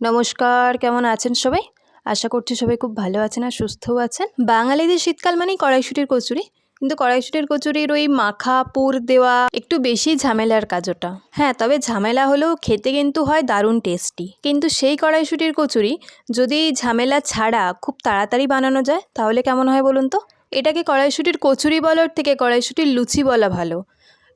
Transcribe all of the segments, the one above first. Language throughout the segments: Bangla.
নমস্কার, কেমন আছেন সবাই? আশা করছি সবাই খুব ভালো আছেন আর সুস্থও আছেন। বাঙালিদের শীতকাল মানেই কড়াইশুটির কচুরি। কিন্তু কড়াইশুটির কচুরির ওই মাখা, পুর দেওয়া একটু বেশি ঝামেলার কাজ ওটা হ্যাঁ তবে ঝামেলা হলেও খেতে কিন্তু হয় দারুণ টেস্টি কিন্তু সেই কড়াইশুটির কচুরি যদি ঝামেলা ছাড়া খুব তাড়াতাড়ি বানানো যায়, তাহলে কেমন হয় বলুন তো? এটাকে কড়াইশুটির কচুরি বলার থেকে কড়াইশুটির লুচি বলা ভালো।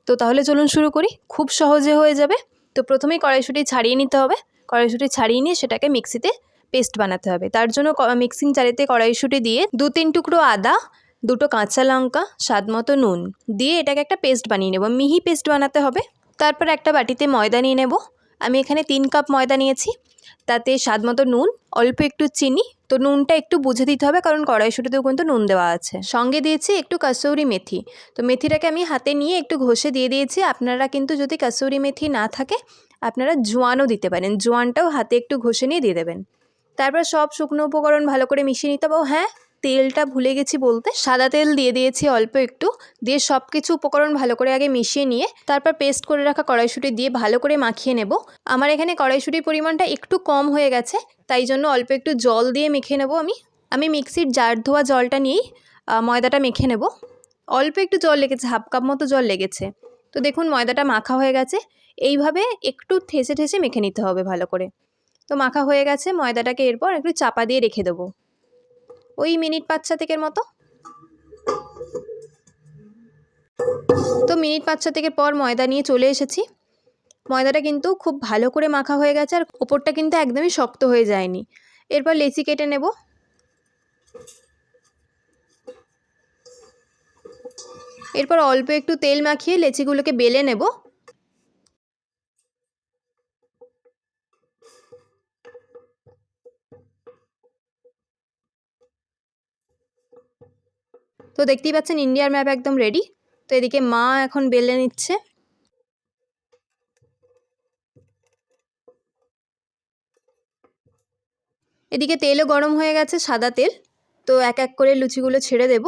তো তাহলে চলুন শুরু করি। খুব সহজে হয়ে যাবে। তো প্রথমেই কড়াইশুটি ছাড়িয়ে নিতে হবে। কড়াইশুঁটি ছাড়িয়ে নিয়ে সেটাকে মিক্সিতে পেস্ট বানাতে হবে। তার জন্য মিক্সিং জারেতে কড়াইশুঁটি দিয়ে দু তিন টুকরো আদা, দুটো কাঁচা লঙ্কা, স্বাদ মতো নুন দিয়ে এটাকে একটা পেস্ট বানিয়ে নেব। মিহি পেস্ট বানাতে হবে। তারপর একটা বাটিতে ময়দা নিয়ে নেব। আমি এখানে তিন কাপ ময়দা নিয়েছি। তাতে স্বাদ মতো নুন, অল্প একটু চিনি। তো নুনটা একটু বুঝে দিতে হবে কারণ কড়াইশুঁটিতেও কিন্তু নুন দেওয়া আছে। সঙ্গে দিয়েছি একটু কাসৌরি মেথি। তো মেথিটাকে আমি হাতে নিয়ে একটু ঘষে দিয়ে দিয়েছি। আপনারা কিন্তু যদি কাসৌরি মেথি না থাকে আপনারা জোয়ানও দিতে পারেন। জোয়ানটাও হাতে একটু ঘষে নিয়ে দিয়ে দেবেন। তারপর সব শুকনো উপকরণ ভালো করে মিশিয়ে নিতে হবে। হ্যাঁ তেলটা ভুলে গেছি বলতে। সাদা তেল দিয়ে দিয়েছি অল্প একটু। দিয়ে সব কিছু উপকরণ ভালো করে আগে মিশিয়ে নিয়ে তারপর পেস্ট করে রাখা কড়াইশুঁটি দিয়ে ভালো করে মাখিয়ে নেব। আমার এখানে কড়াইশুঁটির পরিমাণটা একটু কম হয়ে গেছে। তাই জন্য অল্প একটু জল দিয়ে মেখে নেব আমি। আমি মিক্সির জার ধোয়া জলটা নিয়েই ময়দাটা মেখে নেব। অল্প একটু জল লেগেছে, হাফ কাপ মতো জল লেগেছে। তো দেখুন, ময়দাটা মাখা হয়ে গেছে। এইভাবে একটু ঠেসে ঠেসে মেখে নিতে হবে ভালো করে। তো মাখা হয়ে গেছে, ময়দাটাকে এরপর একটু চাপা দিয়ে রেখে দেবো। ওই মিনিট পাঁচ সাতেকের মতো। তো মিনিট পাঁচ সাতেকের পর ময়দা নিয়ে চলে এসেছি। ময়দাটা কিন্তু খুব ভালো করে মাখা হয়ে গেছে আর ওপরটা কিন্তু একদমই শক্ত হয়ে যায়নি। এরপর লেচি কেটে নেব। এরপর অল্প একটু তেল মাখিয়ে লেচিগুলোকে বেলে নেব। তো দেখতেই পাচ্ছেন ইন্ডিয়ার ম্যাপ একদম রেডি তো এদিকে মা এখন বেলে নিচ্ছে। এদিকে তেলও গরম হয়ে গেছে, সাদা তেল। তো এক এক করে লুচিগুলো ছেড়ে দেব।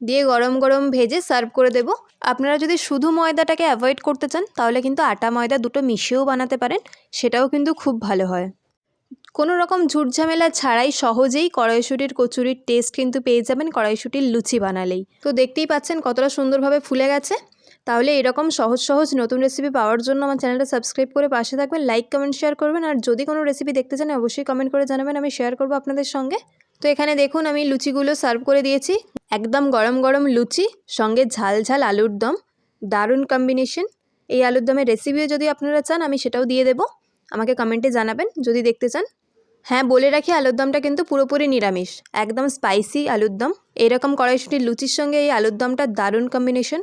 দিয়ে গরম গরম ভেজে সার্ভ করে দেব। আপনারা যদি শুধু ময়দাটাকে অ্যাভয়েড করতে চান, তাহলে কিন্তু আটা ময়দা দুটো মিশিয়েও বানাতে পারেন। সেটাও কিন্তু খুব ভালো হয়। কোনো রকম ঝুটঝামেলা ছাড়াই সহজেই কড়াইশুটির কচুরির টেস্ট কিন্তু পেয়ে যাবেন কড়াইশুটির লুচি বানালেই। তো দেখতেই পাচ্ছেন কতটা সুন্দরভাবে ফুলে গেছে। তাহলে এরকম সহজ সহজ নতুন রেসিপি পাওয়ার জন্য আমার চ্যানেলটা সাবস্ক্রাইব করে পাশে থাকবেন লাইক কমেন্ট শেয়ার করবেন। আর যদি কোনো রেসিপি দেখতে চান, অবশ্যই কমেন্ট করে জানাবেন, আমি শেয়ার করব আপনাদের সঙ্গে। তো এখানে দেখুন, আমি লুচিগুলো সার্ভ করে দিয়েছি। একদম গরম গরম লুচি, সঙ্গে ঝাল ঝাল আলুর দম, দারুণ কম্বিনেশন এই আলুর দমের রেসিপিও যদি আপনারা চান, আমি সেটাও দিয়ে দেবো। আমাকে কমেন্টে জানাবেন, যদি দেখতে চান। হ্যাঁ বলে রাখি, আলুর দমটা কিন্তু পুরোপুরি নিরামিষ। একদম স্পাইসি আলুর দম। এরকম কড়াইশুটির লুচির সঙ্গে এই আলুর দমটা দারুণ কম্বিনেশন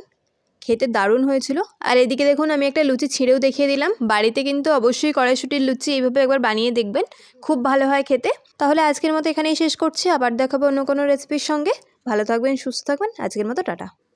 খেতে দারুণ হয়েছিল। আর এদিকে দেখুন, আমি একটা লুচি ছিঁড়েও দেখিয়ে দিলাম। বাড়িতে কিন্তু অবশ্যই কড়াইশুটির লুচি এইভাবে একবার বানিয়ে দেখবেন। খুব ভালো হয় খেতে। তাহলে আজকের মতো এখানেই শেষ করছি। আবার দেখাবো অন্য কোনো রেসিপির সঙ্গে। ভালো থাকবেন, সুস্থ থাকবেন। আজকের মতো টাটা।